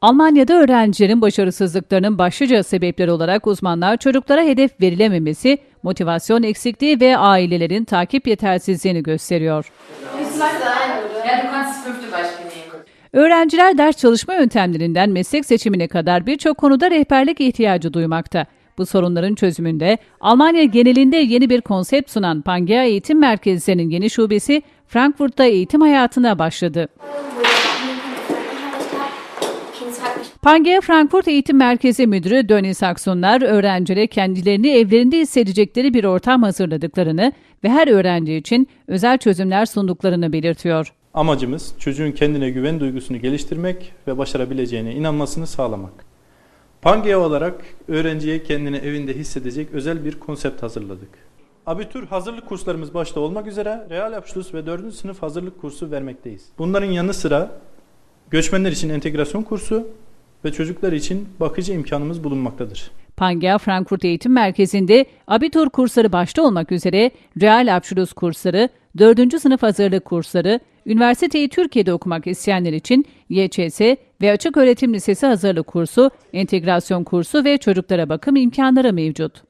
Almanya'da öğrencilerin başarısızlıklarının başlıca sebepleri olarak uzmanlar çocuklara hedef verilememesi, motivasyon eksikliği ve ailelerin takip yetersizliğini gösteriyor. Öğrenciler ders çalışma yöntemlerinden meslek seçimine kadar birçok konuda rehberlik ihtiyacı duymakta. Bu sorunların çözümünde Almanya genelinde yeni bir konsept sunan Pangea Eğitim Merkezlerinin yeni şubesi Frankfurt'ta eğitim hayatına başladı. Pangea Frankfurt Eğitim Merkezi Müdürü Dönis Aksunlar, öğrencilere kendilerini evlerinde hissedecekleri bir ortam hazırladıklarını ve her öğrenci için özel çözümler sunduklarını belirtiyor. Amacımız çocuğun kendine güven duygusunu geliştirmek ve başarabileceğine inanmasını sağlamak. Pangea olarak öğrenciye kendini evinde hissedecek özel bir konsept hazırladık. Abitur hazırlık kurslarımız başta olmak üzere Realabschluss ve 4. sınıf hazırlık kursu vermekteyiz. Bunların yanı sıra göçmenler için entegrasyon kursu ve çocuklar için bakıcı imkanımız bulunmaktadır. Pangea Frankfurt Eğitim Merkezi'nde abitur kursları başta olmak üzere Real Abschluss kursları, 4. sınıf hazırlık kursları, üniversiteyi Türkiye'de okumak isteyenler için YÇS ve Açık Öğretim Lisesi hazırlık kursu, entegrasyon kursu ve çocuklara bakım imkanları mevcut.